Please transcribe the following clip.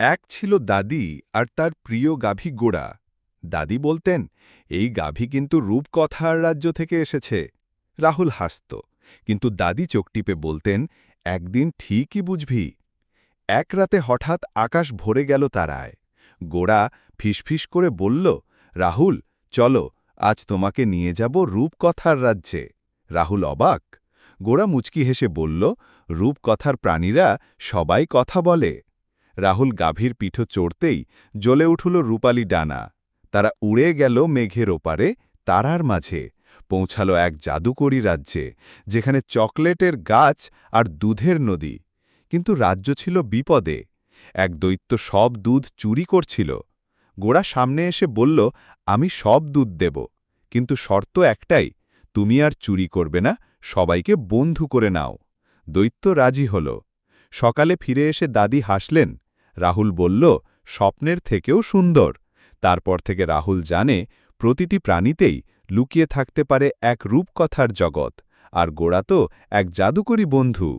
এক ছিল দাদি আর তার প্রিয় গাভী গোড়া দাদি বলতেন, এই গাভী কিন্তু রূপকথার রাজ্য থেকে এসেছে। রাহুল হাসত, কিন্তু দাদি চোখ টিপে বলতেন, একদিন ঠিকই বুঝবি। এক রাতে হঠাৎ আকাশ ভরে গেল তারায়। গোড়া ফিসফিস করে বলল, রাহুল, চলো, আজ তোমাকে নিয়ে যাব রূপকথার রাজ্যে। রাহুল অবাক। গোড়া মুচকি হেসে বলল, রূপকথার প্রাণীরা সবাই কথা বলে। রাহুল গাভীর পিঠো চড়তেই জ্বলে উঠল রূপালি ডানা। তারা উড়ে গেল মেঘের ওপারে, তারার মাঝে। পৌঁছালো এক জাদুকরী রাজ্যে, যেখানে চকলেটের গাছ আর দুধের নদী। কিন্তু রাজ্য ছিল বিপদে। এক দৈত্য সব দুধ চুরি করছিল। গোড়া সামনে এসে বলল, আমি সব দুধ দেব। কিন্তু শর্ত একটাই, তুমি আর চুরি করবে না, সবাইকে বন্ধু করে নাও। দৈত্য রাজি হল। সকালে ফিরে এসে দাদি হাসলেন রাহুল বলল, স্বপ্নের থেকেও সুন্দর। তারপর থেকে রাহুল জানে, প্রতিটি প্রাণীতেই লুকিয়ে থাকতে পারে এক রূপকথার জগৎ, আর গোড়া তো এক জাদুকরী বন্ধু।